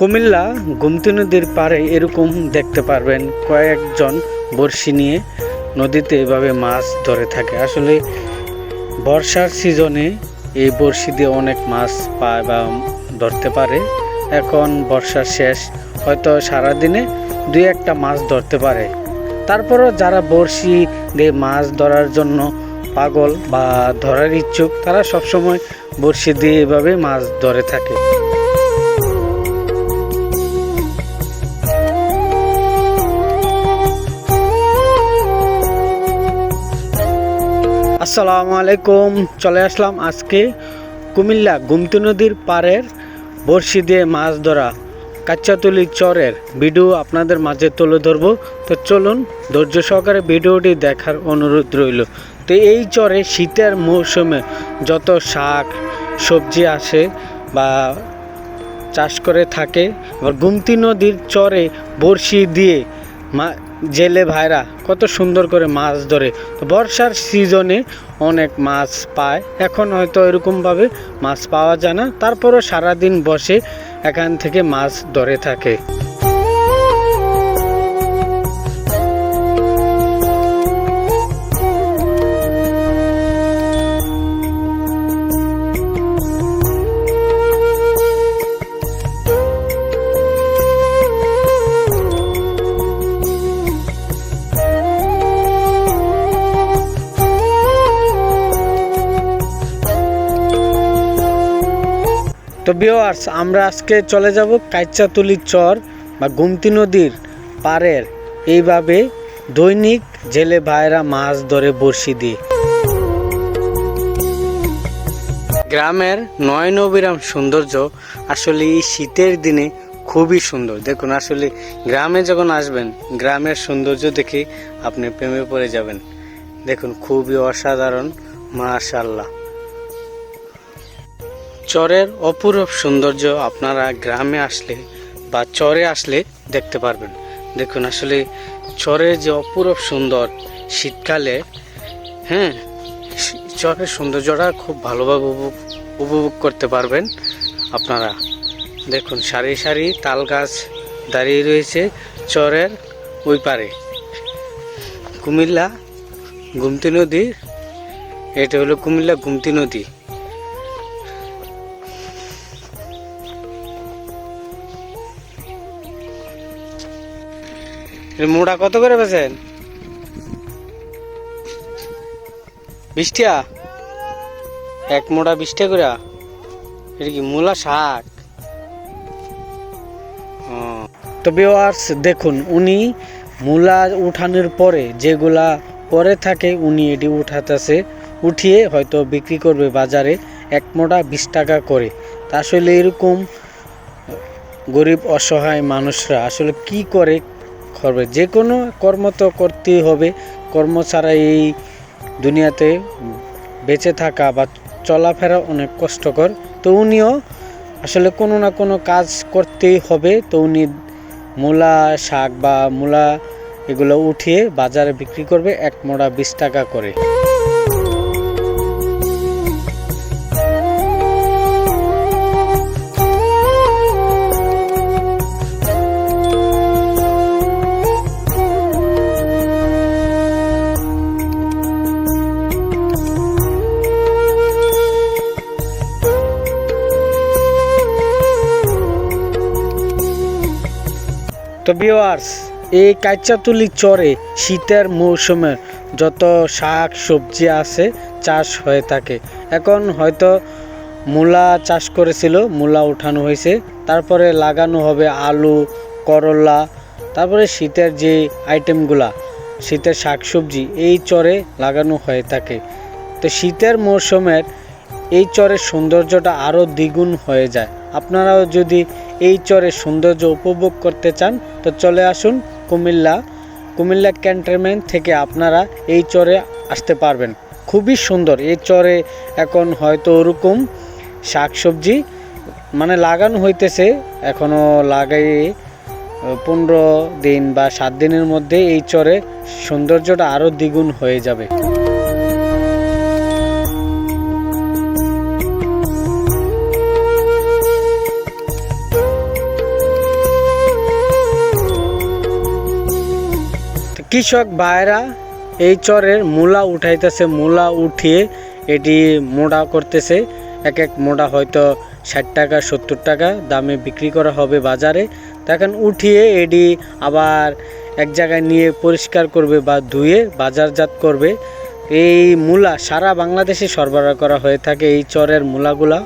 কুমিল্লা গুমতি নদীর পাড়ে এরকম দেখতে পারবেন কয়েকজন বড়শি নিয়ে নদীতে এভাবে মাছ ধরে থাকে। আসলে বর্ষার সিজনে এই বড়শি দিয়ে অনেক মাছ পায় বা ধরতে পারে। এখন বর্ষার শেষ, হয়তো সারাদিনে দুই একটা মাছ ধরতে পারে। তারপরও যারা বড়শি দিয়ে মাছ ধরার জন্য পাগল বা ধরার ইচ্ছুক, তারা সবসময় বড়শি দিয়ে এভাবে মাছ ধরে থাকে। আসসালামু আলাইকুম। চলে আসলাম আজকে কুমিল্লা গুমতি নদীর পাড়ের বড়শি দিয়ে মাছ ধরা কাচ্চাতুলি চরের ভিডিও আপনাদের মাঝে তুলে ধরবো। তো চলুন, ধৈর্য সহকারে ভিডিওটি দেখার অনুরোধ রইল। তো এই চরে শীতের মৌসুমে যত শাক, সবজি আসে বা চাষ করে থাকে, আবার গুমতি নদীর চরে বড়শি দিয়ে মা জেলে ভাইরা কত সুন্দর করে মাছ ধরে। বর্ষার সিজনে অনেক মাছ পায়। এখন হয়তো এরকমভাবে মাছ পাওয়া যায় না। তারপরও সারাদিন বসে এখান থেকে মাছ ধরে থাকে। তো বিওয়ার্স আমরা আজকে চলে যাব কাইচাতুলি চর বা গুমতি নদীর পাড়ের। এইভাবে দৈনিক জেলে ভাইরা মাছ ধরে বড়শি দিয়ে। গ্রামের নয়ন অবিরাম সৌন্দর্য আসলে এই শীতের দিনে খুবই সুন্দর। দেখুন, আসলে গ্রামে যখন আসবেন, গ্রামের সৌন্দর্য দেখে আপনি প্রেমে পড়ে যাবেন। দেখুন, খুবই অসাধারণ মাশাল্লাহ চরের অপূরব সৌন্দর্য আপনারা গ্রামে আসলে বা চরে আসলে দেখতে পারবেন। দেখুন, আসলে চরের যে অপূরব সুন্দর শীতকালে হ্যাঁ চরের সৌন্দর্যটা খুব ভালোভাবে উপভোগ করতে পারবেন আপনারা। দেখুন, সারি সারি তাল গাছ দাঁড়িয়ে রয়েছে চরের ওই পারে। কুমিল্লা গুমতি নদী, এটা হলো কুমিল্লা গুমতি নদী। মোড়া কত করে বেছেন বিশটিয়া? এক মোড়া বিশটা করে এটা কি মূলা শাক? তো ভিউয়ার্স দেখুন, উনি মূলা উঠানোর পরে যেগুলা পরে থাকে, উনি এটি উঠাতেছে, উঠিয়ে হয়তো বিক্রি করবে বাজারে এক মোড়া বিশ টাকা করে। তা আসলে এরকম গরিব, অসহায় মানুষরা আসলে কি করে করবে। যে কোনো কর্ম তো করতেই হবে। কর্ম ছাড়া এই দুনিয়াতে বেঁচে থাকা বা চলাফেরা অনেক কষ্টকর। তো উনিও আসলে কোনো না কোনো কাজ করতেই হবে। তো উনি মূলা শাক বা মূলা এগুলো উঠিয়ে বাজারে বিক্রি করবে এক মোড়া বিশ টাকা করে। ভিওয়ার্স এই কাইচাতুলি চরে শীতের মৌসুমে যত শাক সবজি আছে, চাষ হয়ে থাকে। এখন হয়তো মূলা চাষ করেছিল, মূলা উঠানো হয়েছে। তারপরে লাগানো হবে আলু, করলা, তারপরে শীতের যে আইটেমগুলা শীতের শাকসবজি এই চরে লাগানো হয়ে থাকে। তো শীতের মৌসুমের এই চরের সৌন্দর্যটা আরও দ্বিগুণ হয়ে যায়। আপনারাও যদি এই চরের সৌন্দর্য উপভোগ করতে চান, তো চলে আসুন কুমিল্লা। কুমিল্লা ক্যান্টনমেন্ট থেকে আপনারা এই চরে আসতে পারবেন। খুবই সুন্দর, এই চরে এখন হয়তো ওরকম শাকসবজি মানে লাগানো হইতেছে এখনও লাগাই পনেরো দিন বা সাত দিনের মধ্যে এই চরে সৌন্দর্যটা আরও দ্বিগুণ হয়ে যাবে। কৃষক ভাইরা এই চরের মূলা উঠাইতেছে, মূলা উঠিয়ে এটি মোড়া করতেছে। এক এক মোড়া হয়তো ষাট টাকা, সত্তর টাকা দামে বিক্রি করা হবে বাজারে। তখন উঠিয়ে এটি আবার এক জায়গায় নিয়ে পরিষ্কার করবে বা ধুয়ে বাজারজাত করবে। এই মূলা সারা বাংলাদেশে সরবরাহ করা হয়ে থাকে এই চরের মূলাগুলা।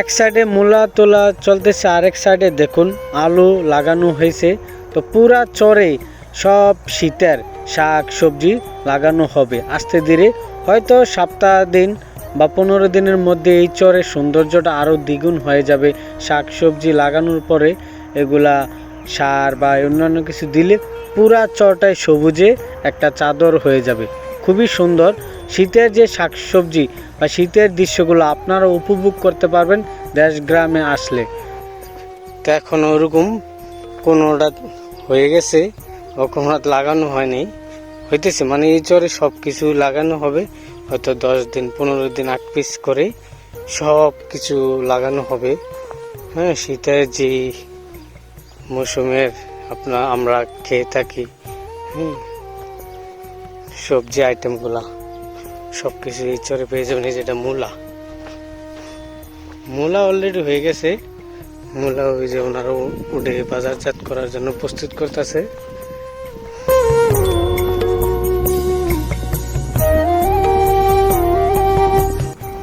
এক সাইডে মূলা তোলা চলতেছে, আরেক সাইডে দেখুন, আলু লাগানো হয়েছে। তো পুরা চরে সব শীতের শাক সবজি লাগানো হবে। আস্তে ধীরে হয়তো সপ্তাহ দিন বা পনেরো দিনের মধ্যে এই চরের সৌন্দর্যটা আরও দ্বিগুণ হয়ে যাবে। শাক সবজি লাগানোর পরে এগুলা সার বা অন্যান্য কিছু দিলে পুরা চরটায় সবুজে একটা চাদর হয়ে যাবে। খুবই সুন্দর শীতের যে শাকসবজি বা শীতের দৃশ্যগুলো আপনারা উপভোগ করতে পারবেন দেশ গ্রামে আসলে। তো এখন ওরকম কোনোটা হয়ে গেছে কোনোটা লাগানো হয়নি। হইতেছে মানে এই চরে সব কিছু লাগানো হবে, হয়তো দশ দিন, পনেরো দিন আট পিস করে সব কিছু লাগানো হবে। হ্যাঁ শীতের যে মৌসুমের আপনার আমরা খেয়ে থাকি, হুম, সবজি আইটেমগুলা সব কিছু চরে পেয়ে যাবেন, এই যেটা মূলা। মূলা অলরেডি হয়ে গেছে। মূলা ওই যে ওনারা উঠে বাজারজাত করার জন্য প্রস্তুত করতেছে।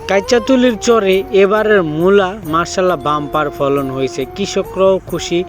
কাইচাতুলির চরে এবারের মূলা মার্শাল্লাহ বাম্পার ফলন হয়েছে। কৃষকরাও খুশি।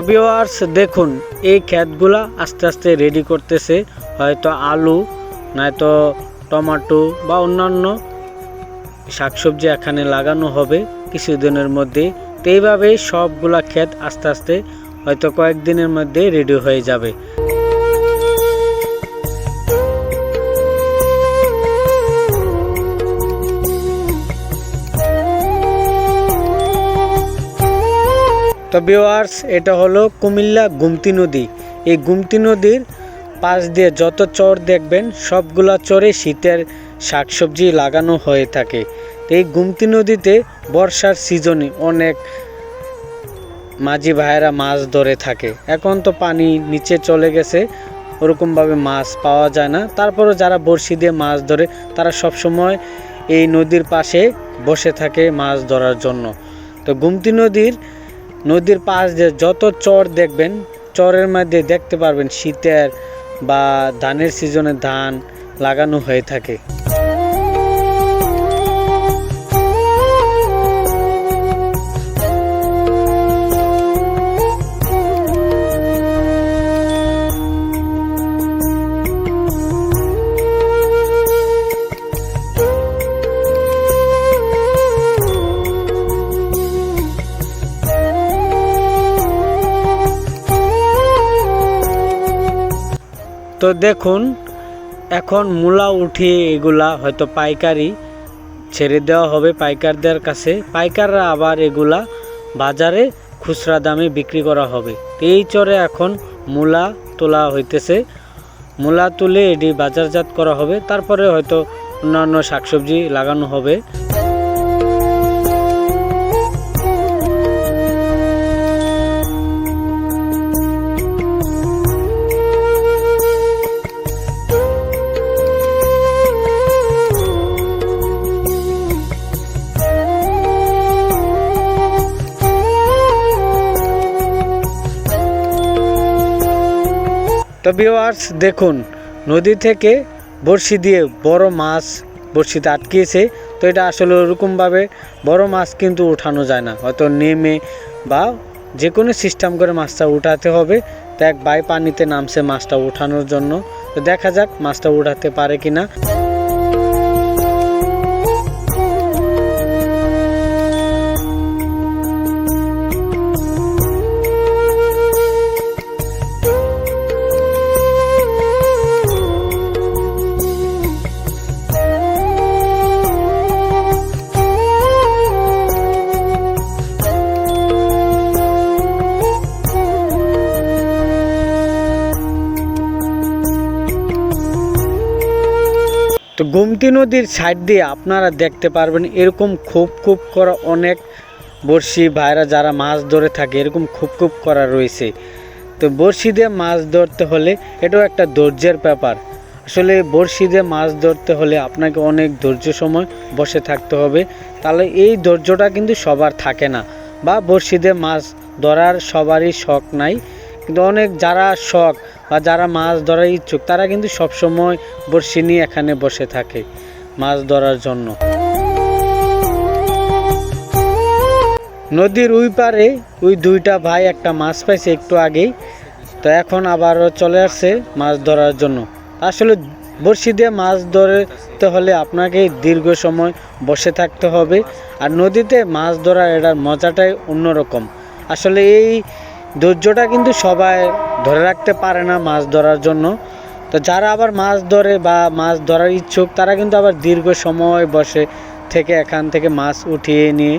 তো ভিউয়ার্স দেখুন, এই ক্ষেতগুলা আস্তে আস্তে রেডি করতেছে, হয়তো আলু, নয়তো টমাটো বা অন্যান্য শাকসবজি এখানে লাগানো হবে কিছুদিনের মধ্যে। তো এইভাবেই সবগুলা ক্ষেত আস্তে আস্তে হয়তো কয়েকদিনের মধ্যে রেডি হয়ে যাবে। তো ভিউয়ার্স এটা হলো কুমিল্লা গুমতি নদী। এই গুমতি নদীর পাশ দিয়ে যত চর দেখবেন, সবগুলা চরে শীতের শাকসবজি লাগানো হয়ে থাকে। এই গুমতি নদীতে বর্ষার সিজনে অনেক মাঝি ভাইয়েরা মাছ ধরে থাকে। এখন তো পানি নিচে চলে গেছে, ওরকমভাবে মাছ পাওয়া যায় না। তারপরও যারা বড়শি দিয়ে মাছ ধরে, তারা সব সময় এই নদীর পাশে বসে থাকে মাছ ধরার জন্য। তো গুমতি নদীর নদীর পাশ দিয়ে যত চর দেখবেন, চরের মধ্যে দেখতে পারবেন শীতের বা ধানের সিজনে ধান লাগানো হয়ে থাকে। তো দেখুন, এখন মূলা উঠিয়ে এগুলা হয়তো পাইকারি ছেড়ে দেওয়া হবে পাইকারদের কাছে। পাইকাররা আবার এগুলা বাজারে খুচরা দামে বিক্রি করা হবে। এই চরে এখন মূলা তোলা হইতেছে। মূলা তুলে এটি বাজারজাত করা হবে। তারপরে হয়তো অন্যান্য শাকসবজি লাগানো হবে। ভিওয়ার্স দেখুন, নদী থেকে বড়শি দিয়ে বড় মাছ বড়শিতে আটকিয়েছে তো এটা আসলে ওরকমভাবে বড় মাছ কিন্তু উঠানো যায় না। হয়তো নেমে বা যে কোনো সিস্টেম করে মাছটা উঠাতে হবে। তো এক বাই পানিতে নামছে মাছটা উঠানোর জন্য। তো দেখা যাক মাছটা উঠাতে পারে কিনা। তো গোমতী নদীর সাইড দিয়ে আপনারা দেখতে পারবেন এরকম খুব খুব করা অনেক বড়শি ভাইরা যারা মাছ ধরে থাকে, এরকম খুব খুব করা রয়েছে। তো বড়শি দিয়ে মাছ ধরতে হলে এটাও একটা ধৈর্যের ব্যাপার। আসলে বড়শি দিয়ে মাছ ধরতে হলে আপনাকে অনেক ধৈর্য সময় বসে থাকতে হবে। তাহলে এই ধৈর্যটা কিন্তু সবার থাকে না। বা বড়শি দিয়ে মাছ ধরার সবারই শখ নাই। কিন্তু অনেক যারা শখ বা যারা মাছ ধরার ইচ্ছুক, তারা কিন্তু সবসময় বড়শি নিয়ে এখানে বসে থাকে মাছ ধরার জন্য। নদীর ওই পারে ওই দুইটা ভাই একটা মাছ পাইছে একটু আগেই, তো এখন আবারও চলে আসছে মাছ ধরার জন্য। আসলে বড়শি দিয়ে মাছ ধরতে হলে আপনাকে দীর্ঘ সময় বসে থাকতে হবে, আর নদীতে মাছ ধরার এটার মজাটাই অন্যরকম। আসলে এই ধৈর্যটা কিন্তু সবাই ধরে রাখতে পারে না মাছ ধরার জন্য। তো যারা আবার মাছ ধরে বা মাছ ধরার ইচ্ছুক, তারা কিন্তু আবার দীর্ঘ সময় বসে থেকে এখান থেকে মাছ উঠিয়ে নিয়ে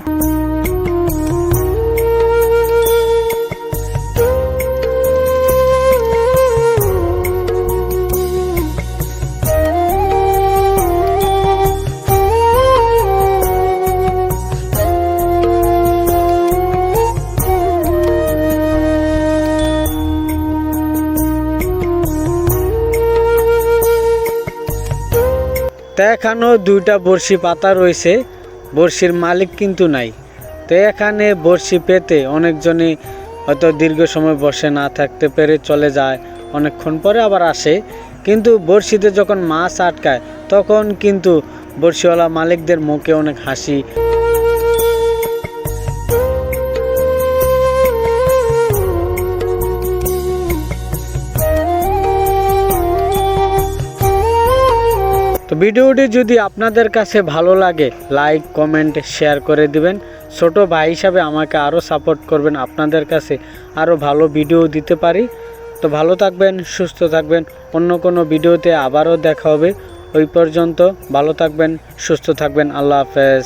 তো এখানেও দুইটা বড়শি পাতা রয়েছে, বড়শির মালিক কিন্তু নাই। তো এখানে বড়শি পেতে অনেকজনই হয়তো দীর্ঘ সময় বসে না থাকতে পেরে চলে যায়, অনেকক্ষণ পরে আবার আসে। কিন্তু বড়শিতে যখন মাছ আটকায়, তখন কিন্তু বড়শিওয়ালা মালিকদের মুখে অনেক হাসি ভিডিওটি যদি আপনাদের কাছে ভালো লাগে লাইক কমেন্ট শেয়ার করে দিবেন। ছোট ভাই হিসাবে আমাকে আরও সাপোর্ট করবেন, আপনাদের কাছে আরও ভালো ভিডিও দিতে পারি। তো ভালো থাকবেন, সুস্থ থাকবেন। অন্য কোনো ভিডিওতে আবারও দেখা হবে। ওই পর্যন্ত ভালো থাকবেন, সুস্থ থাকবেন। আল্লাহ হাফেজ।